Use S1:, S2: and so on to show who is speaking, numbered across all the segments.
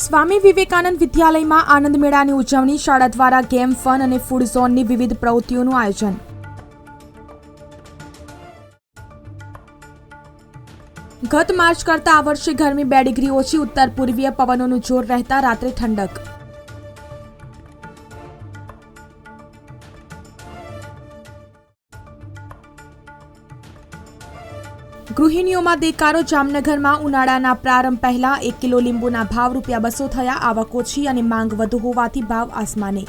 S1: સ્વામી વિવેકાનંદ વિદ્યાલયમાં આનંદ મેળાની ઉજવણી શાળા દ્વારા ગેમ, ફન અને ફૂડ ઝોનની વિવિધ પ્રવૃત્તિઓનું આયોજન. ગત માર્ચ કરતા આ વર્ષે ગરમી બે ડિગ્રી ઓછી, ઉત્તર પૂર્વીય પવનોનું જોર રહેતા રાત્રે ઠંડક. ગૃહિણીઓમાં દેકારો. જામનગરમાં ઉનાળાના પ્રારંભ પહેલા એક કિલો લીંબુના ભાવ રૂપિયા બસો થયા. આવક ઓછી અને માંગ વધુ હોવાથી ભાવ આસમાને.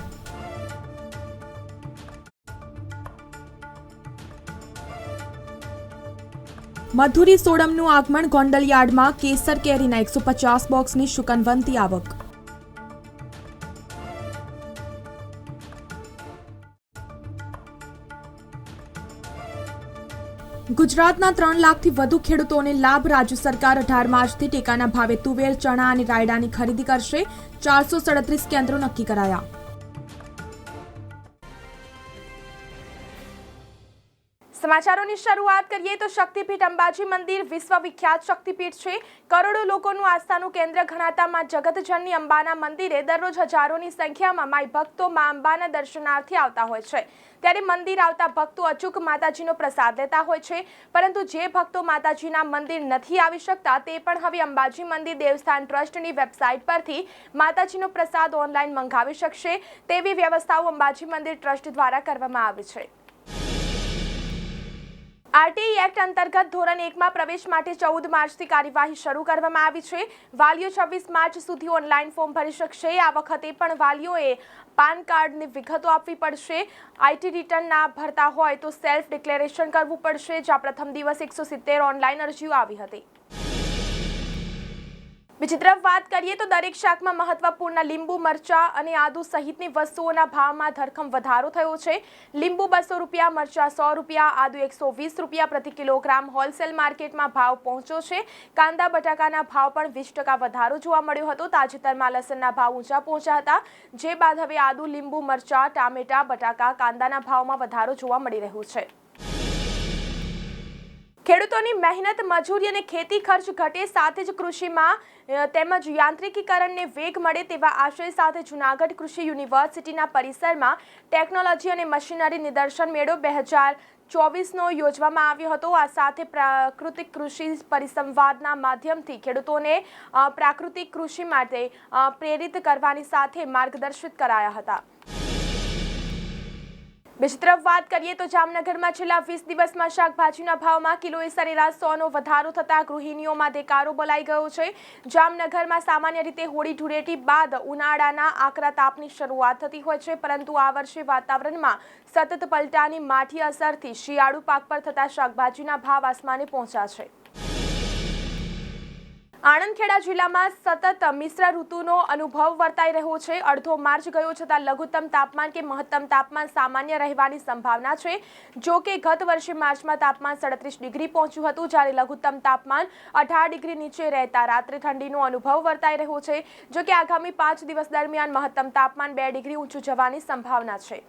S1: મધુરી સોડમનું આગમન ગોંડલ યાર્ડમાં. કેસર કેરીના એકસો પચાસ બોક્સની શુકનવંતી આવક. ગુજરાતના ત્રણ લાખથી વધુ ખેડૂતોને લાભ રાજ્ય સરકાર અઢાર માર્ચથી ટેકાના ભાવે તુવેર, ચણા અને રાયડાની ખરીદી કરશે. ચારસો સડત્રીસ કેન્દ્રો નક્કી કરાયા.
S2: સમાચારોની શરૂઆત કરીએ તો શક્તિપીઠ અંબાજી મંદિર વિશ્વવિખ્યાત શક્તિપીઠ છે. કરોડો લોકોનું આસ્થાનું કેન્દ્ર ગણાતા માં જગતજનની અંબાના મંદિરે દરરોજ હજારોની સંખ્યામાં માય ભક્તો માં અંબાના દર્શનાર્થે આવતા હોય છે. ત્યારે મંદિર આવતા ભક્તો અચૂક માતાજીનો પ્રસાદ લેતા હોય છે. પરંતુ જે ભક્તો માતાજીના મંદિર નથી આવી શકતા તે પણ હવે અંબાજી મંદિર દેવસ્થાન ટ્રસ્ટની વેબસાઇટ પરથી માતાજીનો પ્રસાદ ઓનલાઈન મંગાવી શકશે. તેવી વ્યવસ્થાઓ અંબાજી મંદિર ટ્રસ્ટ દ્વારા કરવામાં આવી છે. આરટીઈ એક્ટ અંતર્ગત ધોરણ એકમાં પ્રવેશ માટે ચૌદ માર્ચથી કાર્યવાહી શરૂ કરવામાં આવી છે. વાલીઓ છવ્વીસ માર્ચ સુધી ઓનલાઈન ફોર્મ ભરી શકશે. આ વખતે પણ વાલીઓએ પાન કાર્ડની વિગતો આપવી પડશે. આઈટી રિટર્ન ના ભરતા હોય તો સેલ્ફ ડિક્લેરેશન કરવું પડશે. જ્યાં પ્રથમ દિવસ એકસો સિત્તેર ઓનલાઈન અરજીઓ આવી હતી. બીજી તરફ વાત કરીએ તો દરેક શાકમાં મહત્વપૂર્ણ લીંબુ, મરચા અને આદુ સહિતની વસ્તુઓના ભાવમાં ધરખમ વધારો થયો છે. લીંબુ બસો રૂપિયા, મરચા સો રૂપિયા, આદુ એકસો વીસ રૂપિયા પ્રતિ કિલોગ્રામ હોલસેલ માર્કેટમાં ભાવ પહોંચ્યો છે. કાંદા બટાકાના ભાવ પણ વીસ ટકા વધારો જોવા મળ્યો હતો. તાજેતરમાં લસણના ભાવ ઊંચા પહોંચ્યા હતા. જે બાદ હવે આદુ, લીંબુ, મરચા, ટામેટા, બટાકા કાંદાના ભાવમાં વધારો જોવા મળી રહ્યો છે. ખેડૂતોની મહેનત, મજૂરી અને ખેતી ખર્ચ ઘટે સાથે જ કૃષિમાં તેમજ યાંત્રિકીકરણને વેગ મળે તેવા આશય સાથે જૂનાગઢ કૃષિ યુનિવર્સિટીના પરિસરમાં ટેકનોલોજી અને મશીનરી નિદર્શન મેળો બે હજાર ચોવીસનો યોજવામાં આવ્યો હતો. આ સાથે પ્રાકૃતિક કૃષિ પરિસંવાદના માધ્યમથી ખેડૂતોને પ્રાકૃતિક કૃષિ માટે પ્રેરિત કરવાની સાથે માર્ગદર્શિત કરાયા હતા. બીજી તરફ વાત કરીએ તો જામનગરમાં છેલ્લા વીસ દિવસમાં શાકભાજીના ભાવમાં કિલોએ સરેરાશ સોનો વધારો થતા ગૃહિણીઓમાં ધેકારો બોલાઈ ગયો છે. જામનગરમાં સામાન્ય રીતે હોળી ધૂળેટી બાદ ઉનાળાના આકરા તાપની શરૂઆત થતી હોય છે, પરંતુ આ વર્ષે વાતાવરણમાં સતત પલટાની માઠી અસરથી શિયાળુ પાક પર થતા શાકભાજીના ભાવ આસમાને પહોંચ્યા છે. આણંદ ખેડા જિલ્લામાં સતત મિશ્ર ઋતુનો અનુભવ વર્તાઈ રહ્યો છે. અડધો માર્ચ ગયો છતાં લઘુત્તમ તાપમાન કે મહત્તમ તાપમાન સામાન્ય રહેવાની સંભાવના છે. જો કે ગત વર્ષે માર્ચમાં તાપમાન સડત્રીસ ડિગ્રી પહોંચ્યું હતું, જ્યારે લઘુત્તમ તાપમાન અઢાર ડિગ્રી નીચે રહેતા રાત્રે ઠંડીનો અનુભવ વર્તાઈ રહ્યો છે. જો કે આગામી પાંચ દિવસ દરમિયાન મહત્તમ તાપમાન બે ડિગ્રી ઊંચું જવાની સંભાવના છે.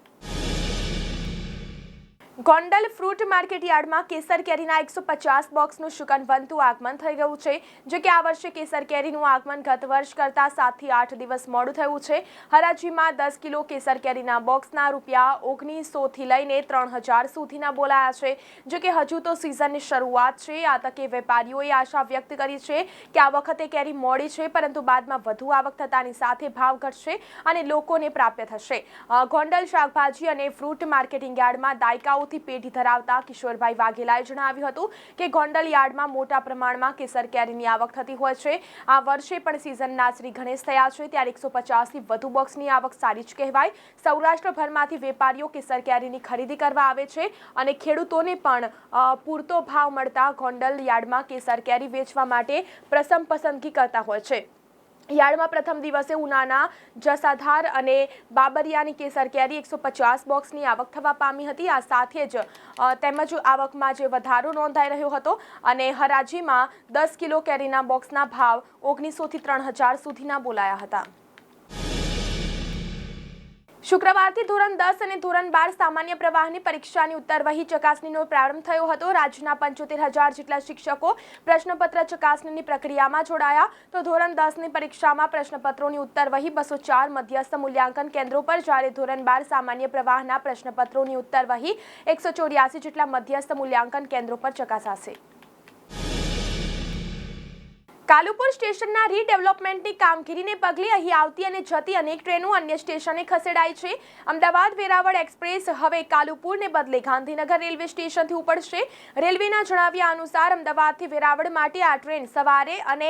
S2: ગોંડલ ફ્રૂટ માર્કેટ યાર્ડમાં કેસર કેરીના એકસો પચાસ બોક્સનું શુકનવંતું આગમન થઈ ગયું છે, જો કે આ વર્ષે કેસર કેરીનું આગમન ગત વર્ષ કરતાં સાતથી આઠ દિવસ મોડું થયું છે. હરાજીમાં દસ કિલો કેસર કેરીના બોક્સના રૂપિયા ઓગણીસોથી લઈને ત્રણ હજાર સુધીના બોલાયા છે. જો કે હજુ તો સિઝનની શરૂઆત છે, આ તકે વેપારીઓએ આશા વ્યક્ત કરી છે કે આ વખતે કેરી મોડી છે, પરંતુ બાદમાં વધુ આવક થતાની સાથે ભાવ ઘટશે અને લોકોને પ્રાપ્ય થશે. ગોંડલ શાકભાજી અને ફ્રૂટ માર્કેટિંગ યાર્ડમાં દાયકાઓ વર્ષોથી પેઢી ધરાવતા કિશોરભાઈ વાઘેલાએ જણાવ્યું હતું કે ગોંડલ યાર્ડમાં મોટા પ્રમાણમાં કેસર કેરીની આવક થતી હોય છે. આ વર્ષે પણ સિઝનના શ્રી ગણેશ થયા છે. ત્યારે એકસો પચાસથી વધુ બોક્સની આવક સારી જ કહેવાય. સૌરાષ્ટ્રભરમાંથી વેપારીઓ કેસર કેરીની ખરીદી કરવા આવે છે અને ખેડૂતોને પણ પૂરતો ભાવ મળતા ગોંડલ યાર્ડમાં કેસર કેરી વેચવા માટે પ્રસમ પસંદગી કરતા હોય છે. યાર્ડમાં પ્રથમ દિવસે ઉનાના જસાધાર અને બાબરિયાની કેસર કેરી એકસો પચાસ બોક્સની આવક થવા પામી હતી. આ સાથે જ તેમજ આવકમાં જે વધારો નોંધાઈ રહ્યો હતો અને હરાજીમાં દસ કિલો કેરીના બોક્સના ભાવ ઓગણીસોથી ત્રણ હજાર સુધીના બોલાયા હતા. શુક્રવારથી ધોરણ દસ અને ધોરણ બાર સામાન્ય પ્રવાહની પરીક્ષાની ઉત્તરવહી ચકાસણીનો પ્રારંભ થયો હતો. રાજ્યના પંચોતેર હજાર જેટલા શિક્ષકો પ્રશ્નપત્ર ચકાસણીની પ્રક્રિયામાં જોડાયા. તો ધોરણ દસની પરીક્ષામાં પ્રશ્નપત્રોની ઉત્તરવહી બસો ચાર મધ્યસ્થ મૂલ્યાંકન કેન્દ્રો પર જ્યારે ધોરણ બાર સામાન્ય પ્રવાહના પ્રશ્નપત્રોની ઉત્તરવહી એકસો ચોર્યાસી જેટલા મધ્યસ્થ મૂલ્યાંકન કેન્દ્રો પર ચકાસાશે. કાલુપુર સ્ટેશનના રીડેવલપમેન્ટની કામગીરીને પગલે અહીં આવતી અને જતી અનેક ટ્રેનો અન્ય સ્ટેશને ખસેડાઈ છે. અમદાવાદ, વેરાવળ એક્સપ્રેસ હવે કાલુપુરને બદલે ગાંધીનગર રેલવે સ્ટેશનથી ઉપડશે. રેલવેના જણાવ્યા અનુસાર અમદાવાદથી વેરાવળ માટે આ ટ્રેન સવારે અને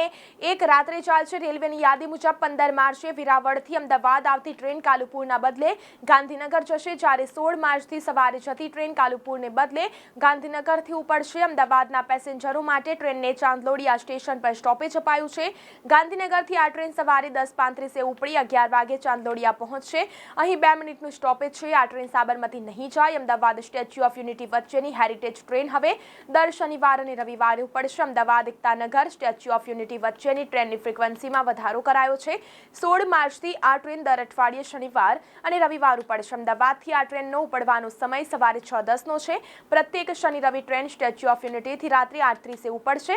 S2: એક રાત્રે ચાલશે. રેલવેની યાદી મુજબ પંદર માર્ચે વેરાવળથી અમદાવાદ આવતી ટ્રેન કાલુપુરના બદલે ગાંધીનગર જશે. જ્યારે સોળ માર્ચથી સવારે જતી ટ્રેન કાલુપુરને બદલે ગાંધીનગરથી ઉપડશે. અમદાવાદના પેસેન્જરો માટે ટ્રેનને ચાંદલોડિયા સ્ટેશન પર સ્ટોપેજ અપાયું છે. ગાંધીનગરથી આ ટ્રેન સવારે દસ પાંત્રીસે ઉપડી, અગિયાર વાગે ચાંદોડિયા પહોંચશે. અહીં બે મિનિટનું સ્ટોપેજ છે. આ ટ્રેન સાબરમતી નહીં જાય. અમદાવાદ સ્ટેચ્યુ ઓફ યુનિટી વચ્ચેની હેરિટેજ ટ્રેન હવે દર શનિવાર અને રવિવારે ઉપડશે. Ahmedabad, Ektanagar statue of unity વચ્ચેની ટ્રેનની ફ્રીક્વન્સીમાં વધારો કરાયો છે. સોળ માર્ચથી આ ટ્રેન દર અઠવાડિયે શનિવાર અને રવિવાર ઉપડશે. અમદાવાદથી આ ટ્રેનનો ઉપડવાનો સમય સવારે છ દસનો છે. પ્રત્યેક શનિ રવિ ટ્રેન સ્ટેચ્યુ ઓફ યુનિટીથી રાત્રે આઠ ત્રીસે ઉપડશે.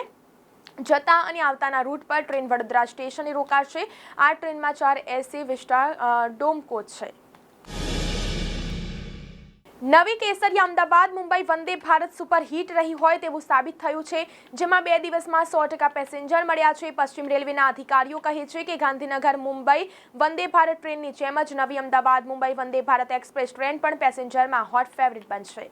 S2: જતા અને આવતાના રૂટ પર ટ્રેન વડોદરા સ્ટેશને રોકાશે. આ ટ્રેનમાં ચાર AC Vista dome coach dome coach છે. નવી કેસરિયા અમદાવાદ, મુંબઈ વંદે ભારત સુપર હિટ રહી હોય તેવું સાબિત થયું છે, જેમાં બે દિવસમાં સો ટકા પેસેન્જર મળ્યા છે. પશ્ચિમ રેલવેના અધિકારીઓ કહે છે કે ગાંધીનગર, મુંબઈ વંદે ભારત ટ્રેનની જેમ જ નવી અમદાવાદ, મુંબઈ વંદે ભારત એક્સપ્રેસ ટ્રેન પણ પેસેન્જરમાં હોટ ફેવરિટ બનશે.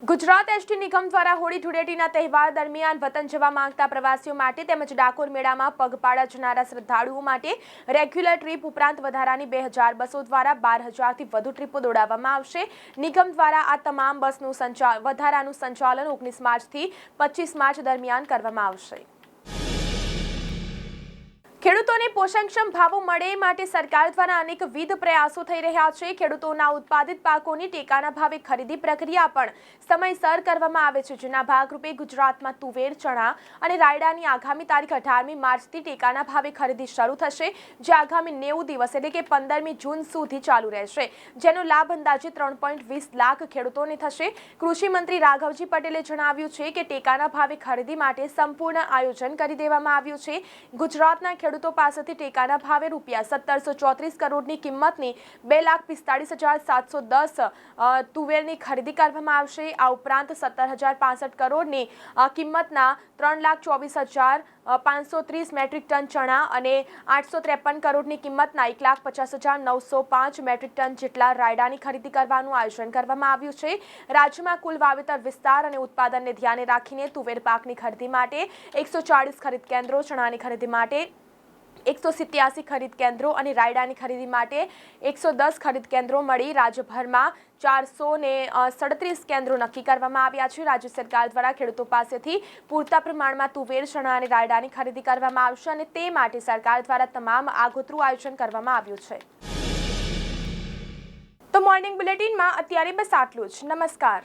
S2: ગુજરાત એસટી નિગમ દ્વારા હોળી ધૂળેટીના તહેવાર દરમિયાન વતન જવા માંગતા પ્રવાસીઓ માટે તેમજ ડાકોર મેળામાં પગપાળા જનારા શ્રદ્ધાળુઓ માટે રેગ્યુલર ટ્રીપ ઉપરાંત વધારાની બે હજાર બસો દ્વારા બાર હજારથી વધુ ટ્રીપો દોડાવવામાં આવશે. નિગમ દ્વારા આ તમામ બસનું સંચા, વધારાનું સંચાલન ઓગણીસ માર્ચથી પચીસ માર્ચ દરમિયાન કરવામાં આવશે. ખેડૂતોને પોષણક્ષમ ભાવો મળે માટે સરકાર દ્વારા અનેકવિધ પ્રયાસો થઈ રહ્યા છે. ખેડૂતોના ઉત્પાદિત પાકોની ટેકાના ભાવે ખરીદી પ્રક્રિયા પણ સમયસર કરવામાં આવે છે. જેના ભાગરૂપે ગુજરાતમાં તુવેર, ચણા અને રાયડાની આગામી તારીખ અઢારમી માર્ચથી ટેકાના ભાવે ખરીદી શરૂ થશે, જે આગામી નેવું દિવસ એટલે કે પંદરમી જૂન સુધી ચાલુ રહેશે. જેનો લાભ અંદાજે ત્રણ વીસ લાખ ખેડૂતોને થશે. કૃષિમંત્રી રાઘવજી પટેલે જણાવ્યું છે કે ટેકાના ભાવે ખરીદી માટે સંપૂર્ણ આયોજન કરી દેવામાં આવ્યું છે. ગુજરાતના ખેડૂતો પાસેથી ટેકાના ભાવે રૂપિયા સત્તરસો ચોત્રીસ કરોડની કિંમતની બે લાખ પિસ્તાળીસ હજાર સાતસો દસ તુવેરની ખરીદી કરવામાં આવશે. આ ઉપરાંત સત્તર હજાર પાસઠ કરોડની કિંમતના ત્રણ લાખ ચોવીસ હજાર પાંચસો ત્રીસ મેટ્રિક ટન ચણા અને આઠસો ત્રેપન કરોડની કિંમતના એક લાખ પચાસ હજાર નવસો પાંચ મેટ્રિક ટન જેટલા રાયડાની ખરીદી કરવાનું આયોજન કરવામાં આવ્યું છે. રાજ્યમાં કુલ વાવેતર વિસ્તાર અને ઉત્પાદનને ધ્યાને રાખીને તુવેર પાકની ખરીદી માટે એકસો ચાળીસ ખરીદ કેન્દ્રો, ચણાની ખરીદી માટે એકસો સિત્યાસી ખરીદ કેન્દ્રો અને રાયડાની ખરીદી માટે એકસો દસ ખરીદ કેન્દ્રો મળી. રાજ્યભરમાં ચારસો ને સડત્રીસ કેન્દ્રો નક્કી કરવામાં આવ્યા છે. રાજ્ય સરકાર દ્વારા ખેડૂતો પાસેથી પૂરતા પ્રમાણમાં તુવેર, ચણા અને રાયડાની ખરીદી કરવામાં આવશે અને તે માટે સરકાર દ્વારા તમામ આગોતરું આયોજન કરવામાં આવ્યું છે. તો મોર્નિંગ બુલેટિનમાં અત્યારે બસ આટલું જ. નમસ્કાર.